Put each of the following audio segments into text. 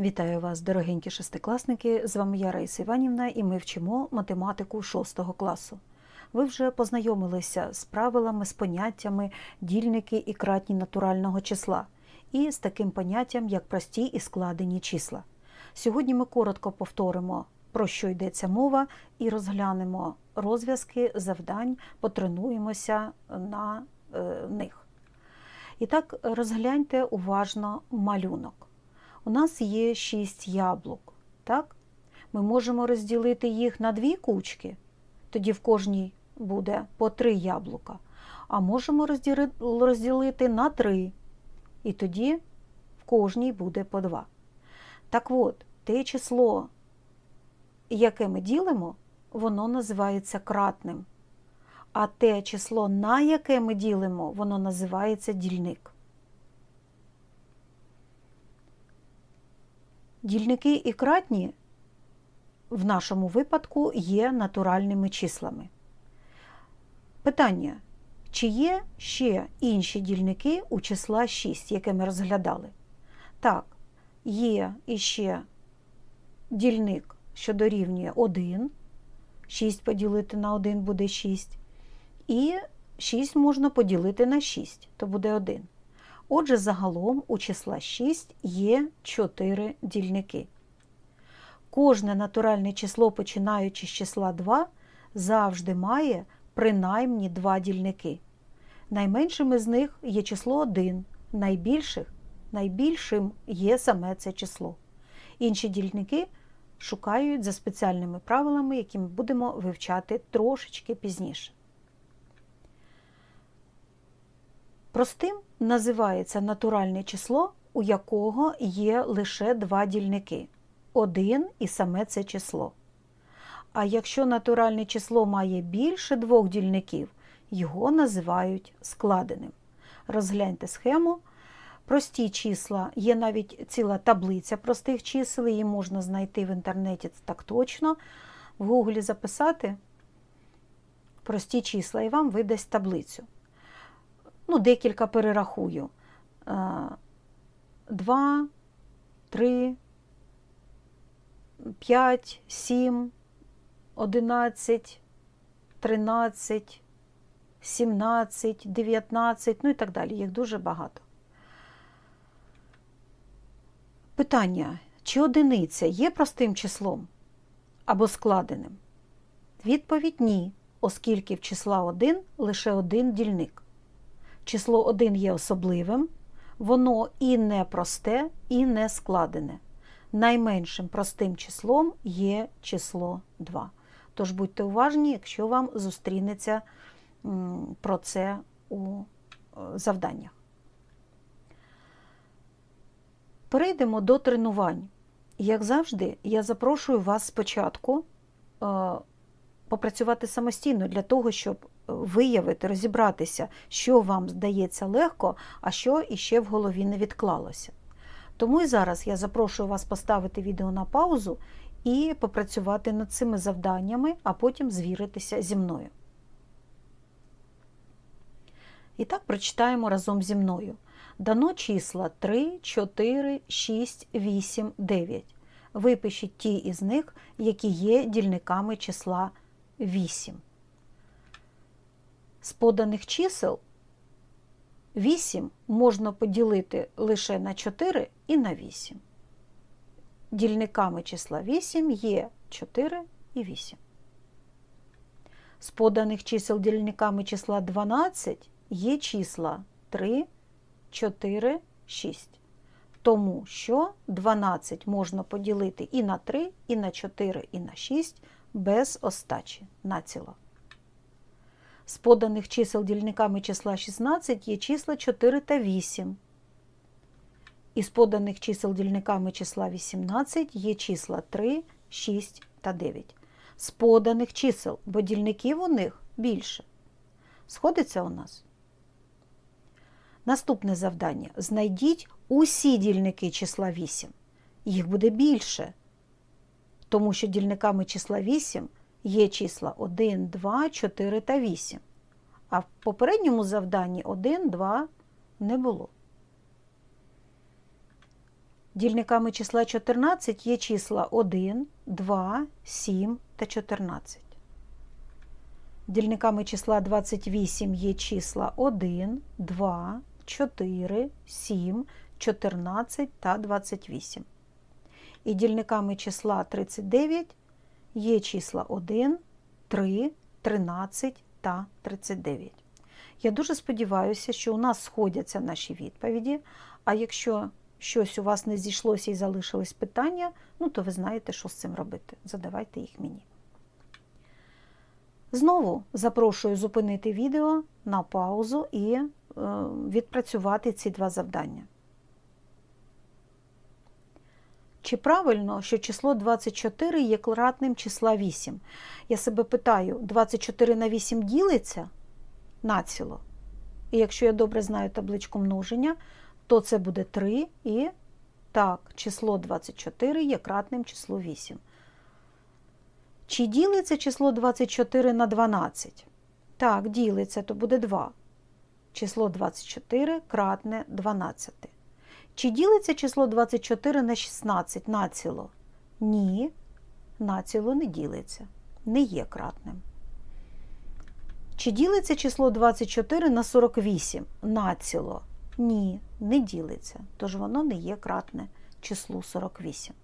Вітаю вас, дорогенькі шестикласники! З вами я Раїса Іванівна, і ми вчимо математику 6 класу. Ви вже познайомилися з правилами, з поняттями дільники і кратні натурального числа, і з таким поняттям, як прості і складені числа. Сьогодні ми коротко повторимо, про що йдеться мова, і розглянемо розв'язки завдань, потренуємося на е, них. І так, розгляньте уважно малюнок. У нас є 6 яблук. Так? Ми можемо розділити їх на дві кучки, тоді в кожній буде по 3 яблука. А можемо розділити на 3, і тоді в кожній буде по 2. Так от, те число, яке ми ділимо, воно називається кратним. А те число, на яке ми ділимо, воно називається дільник. Дільники і кратні в нашому випадку є натуральними числами. Питання: чи є ще інші дільники у числа 6, яке ми розглядали? Так, є іще дільник, що дорівнює 1. 6 поділити на 1 буде 6. І 6 можна поділити на 6, то буде 1. Отже, загалом у числа 6 є 4 дільники. Кожне натуральне число, починаючи з числа 2, завжди має принаймні 2 дільники. Найменшим із них є число 1, найбільших, найбільшим є саме це число. Інші дільники шукають за спеціальними правилами, які ми будемо вивчати трошечки пізніше. Простим називається натуральне число, у якого є лише два дільники один і саме це число. А якщо натуральне число має більше двох дільників, його називають складеним. Розгляньте схему. Прості числа, є навіть ціла таблиця простих чисел, її можна знайти в інтернеті так точно. В Гуглі записати прості числа і вам видасть таблицю ну, декілька перерахую. 2, 3, 5, 7, 11, 13, 17, 19, ну і так далі. Їх дуже багато. Питання, чи одиниця є простим числом або складеним? Відповідь ні, оскільки в числа 1 лише один дільник число 1 є особливим, воно і не просте, і не складене. Найменшим простим числом є число 2. Тож будьте уважні, якщо вам зустрінеться про це у завданнях. Перейдемо до тренувань. Як завжди, я запрошую вас спочатку попрацювати самостійно для того, щоб виявити, розібратися, що вам здається легко, а що іще в голові не відклалося. Тому і зараз я запрошую вас поставити відео на паузу і попрацювати над цими завданнями, а потім звіритися зі мною. І так прочитаємо разом зі мною. Дано числа 3, 4, 6, 8, 9. Випишіть ті із них, які є дільниками числа 8. З поданих чисел 8 можна поділити лише на 4 і на 8. Дільниками числа 8 є 4 і 8. З поданих чисел дільниками числа 12 є числа 3, 4, 6. Тому що 12 можна поділити і на 3, і на 4, і на 6 без остачі націло. З поданих чисел дільниками числа 16 є числа 4 та 8. Із поданих чисел дільниками числа 18 є числа 3, 6 та 9. З поданих чисел, бо дільників у них більше. Сходиться у нас? Наступне завдання. Знайдіть усі дільники числа 8. Їх буде більше, тому що дільниками числа 8 є числа 1, 2, 4 та 8. А в попередньому завданні 1, 2 не було. Дільниками числа 14 є числа 1, 2, 7 та 14. Дільниками числа 28 є числа 1, 2, 4, 7, 14 та 28. І дільниками числа 39 є числа 1, 3, 13 та 39. Я дуже сподіваюся, що у нас сходяться наші відповіді. А якщо щось у вас не зійшлося і залишились питання, ну то ви знаєте, що з цим робити. Задавайте їх мені. Знову запрошую зупинити відео на паузу і е, відпрацювати ці два завдання. Чи правильно, що число 24 є кратним числа 8? Я себе питаю, 24 на 8 ділиться націло. І якщо я добре знаю табличку множення, то це буде 3 і так, число 24 є кратним числу 8. Чи ділиться число 24 на 12? Так, ділиться, то буде 2. Число 24 кратне 12. Чи ділиться число 24 на 16 націло? Ні, націло не ділиться, не є кратним. Чи ділиться число 24 на 48 націло? Ні, не ділиться, тож воно не є кратне числу 48.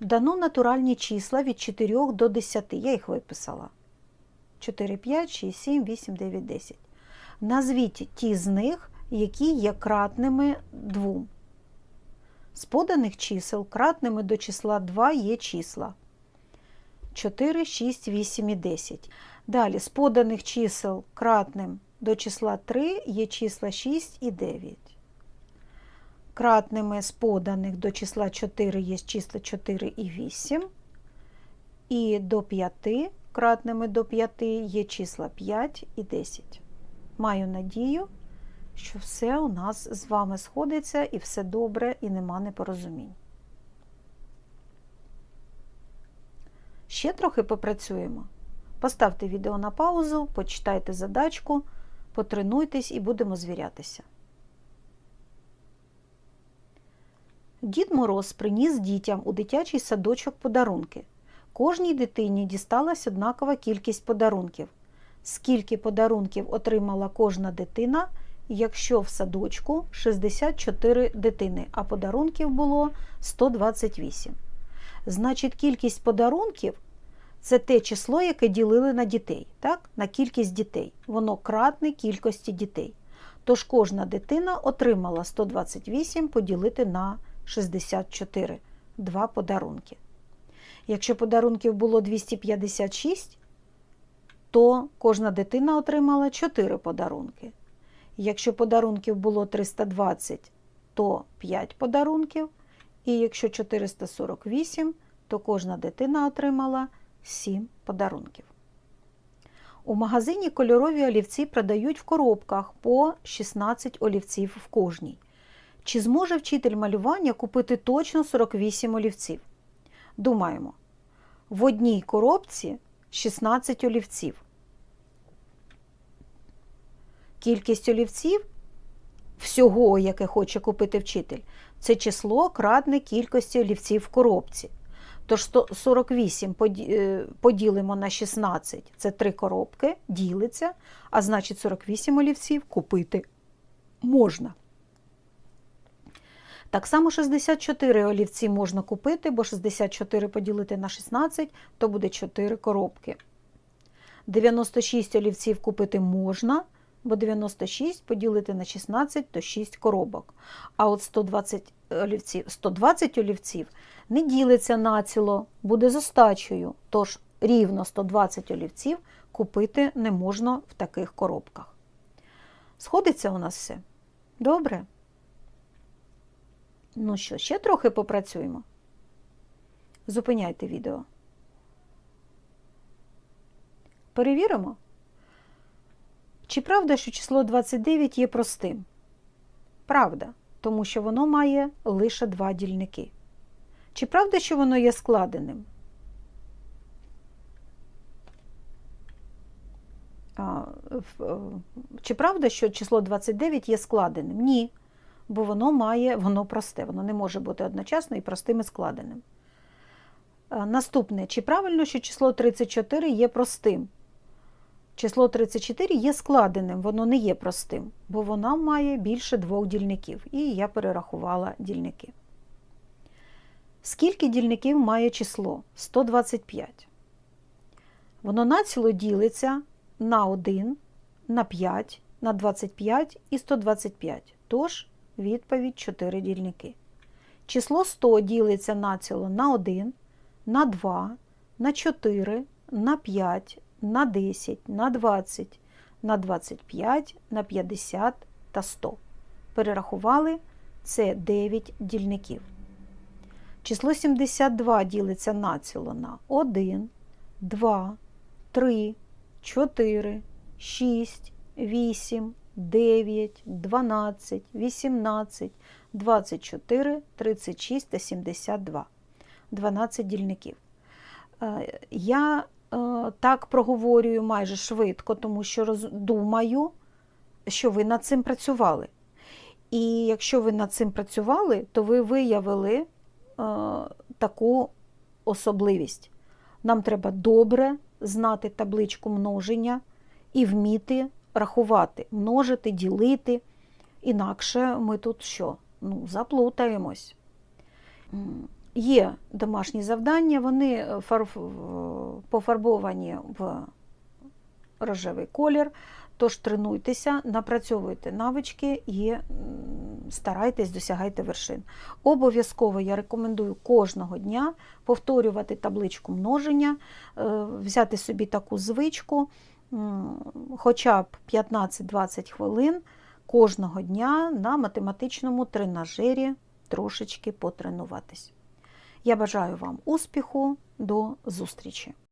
Дано натуральні числа від 4 до 10. Я їх виписала. 4, 5, 6, 7, 8, 9, 10. Назвіть ті з них, які є кратними 2. З поданих чисел кратними до числа 2 є числа 4, 6, 8 і 10. Далі з поданих чисел кратним до числа 3 є числа 6 і 9. Кратними з поданих до числа 4 є числа 4 і 8. І до 5 кратними до 5 є числа 5 і 10. Маю надію, що все у нас з вами сходиться і все добре, і нема непорозумінь. Ще трохи попрацюємо. Поставте відео на паузу, почитайте задачку, потренуйтесь і будемо звірятися. Дід Мороз приніс дітям у дитячий садочок подарунки. Кожній дитині дісталась однакова кількість подарунків. Скільки подарунків отримала кожна дитина, якщо в садочку 64 дитини, а подарунків було 128. Значить, кількість подарунків це те число, яке ділили на дітей, так? на кількість дітей. Воно кратне кількості дітей. Тож кожна дитина отримала 128 поділити на 64, два подарунки. Якщо подарунків було 256, то кожна дитина отримала 4 подарунки. Якщо подарунків було 320, то 5 подарунків. І якщо 448, то кожна дитина отримала 7 подарунків. У магазині кольорові олівці продають в коробках по 16 олівців в кожній. Чи зможе вчитель малювання купити точно 48 олівців? Думаємо, в одній коробці 16 олівців. Кількість олівців всього, яке хоче купити вчитель, це число кратне кількості олівців в коробці. Тож 48 поділимо на 16, це 3 коробки, ділиться, а значить 48 олівців купити можна. Так само 64 олівці можна купити, бо 64 поділити на 16, то буде 4 коробки. 96 олівців купити можна, бо 96 поділити на 16 то 6 коробок. А от 120 олівців, 120 олівців не ділиться націло, буде з остачею. Тож рівно 120 олівців купити не можна в таких коробках. Сходиться у нас все? Добре? Ну що, ще трохи попрацюємо? Зупиняйте відео. Перевіримо. Чи правда, що число 29 є простим? Правда, тому що воно має лише два дільники. Чи правда, що воно є складеним? А, Чи правда, що число 29 є складеним? Ні. бо воно має, воно просте, воно не може бути одночасно і простим і складеним. Е, Наступне, чи правильно, що число 34 є простим? Число 34 є складеним, воно не є простим, бо воно має більше двох дільників. І я перерахувала дільники. Скільки дільників має число? 125. Воно націло ділиться на 1, на 5, на 25 і 125. Тож відповідь 4 дільники. Число 100 ділиться націло на 1, на 2, на 4, на 5, на 10, на 20, на 25, на 50 та 100. Перерахували це 9 дільників. Число 72 ділиться націло на 1, 2, 3, 4, 6, 8, 9, 12, 18, 24, 36 та 72. 12 дільників. Е, Я так проговорюю майже швидко, тому що роз- думаю, що ви над цим працювали. І якщо ви над цим працювали, то ви виявили е, таку особливість. Нам треба добре знати табличку множення і вміти рахувати, множити, ділити. Інакше ми тут що? Ну, заплутаємось. Є домашні завдання, вони е, пофарбовані в рожевий колір. Тож тренуйтеся, напрацьовуйте навички і старайтесь досягайте вершин. Обов'язково я рекомендую кожного дня повторювати табличку множення, е, взяти собі таку звичку, хоча б 15-20 хвилин кожного дня на математичному тренажері трошечки потренуватись. Я бажаю вам успіху, до зустрічі!